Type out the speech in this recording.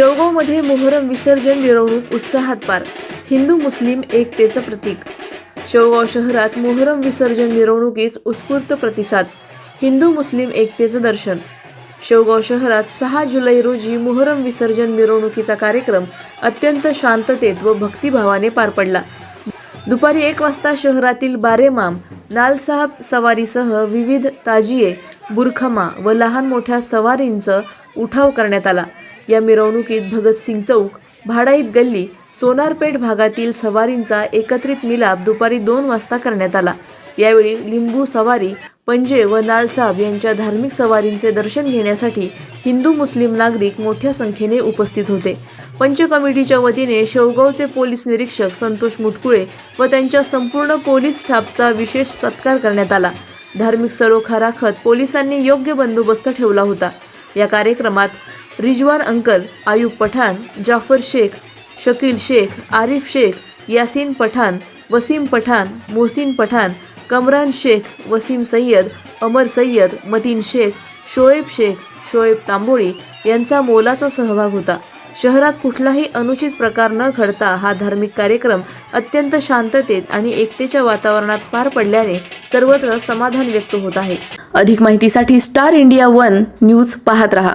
शेवगावमध्ये मोहरम विसर्जन मिरवणूक उत्साहात पार. हिंदू मुस्लिम एकतेचं प्रतीक. शेवगाव शहरात मोहरम विसर्जन मिरवणुकीस उत्स्फूर्त प्रतिसाद. हिंदू मुस्लिम एकतेचं दर्शन. शेवगाव शहरात सहा जुलै रोजी मोहरम विसर्जन मिरवणुकीचा कार्यक्रम अत्यंत शांततेत व भक्तिभावाने पार पडला. दुपारी एक वाजता शहरातील बारेमाम नालसाहेब सवारीसह विविध ताजिये बुरखमा व लहान मोठ्या सवारींचं उठाव करण्यात आला. या मिरवणुकीत भगतसिंग चौक भाडाईत गल्ली सोनारपेठ भागातील सवारींचा एकत्रित मिलाप दुपारी दोन वाजता करण्यात आला. यावेळी लिंबू सवारी पंजे व नालसाब यांच्या धार्मिक सवारींचे दर्शन घेण्यासाठी हिंदू मुस्लिम नागरिक मोठ्या संख्येने उपस्थित होते. पंच कमिटीच्या वतीने शेवगावचे पोलीस निरीक्षक संतोष मुटकुळे व त्यांच्या संपूर्ण पोलीस स्टाफचा विशेष सत्कार करण्यात आला. धार्मिक सरोखा राखत पोलिसांनी योग्य बंदोबस्त ठेवला होता. या कार्यक्रमात रिजवान अंकल आयुब पठाण जाफर शेख शकील शेख आरिफ शेख यासीन पठाण वसीम पठाण मोहसिन पठाण कमरान शेख वसीम सय्यद अमर सय्यद मतीन शेख शोएब शेख शोएब तांबोळी यांचा मोलाचा सहभाग होता. शहरात कुठलाही अनुचित प्रकार न घडता हा धार्मिक कार्यक्रम अत्यंत शांततेत आणि एकतेच्या वातावरणात पार पडल्याने सर्वत्र समाधान व्यक्त होत आहे. अधिक माहितीसाठी स्टार इंडिया वन न्यूज पाहत रहा.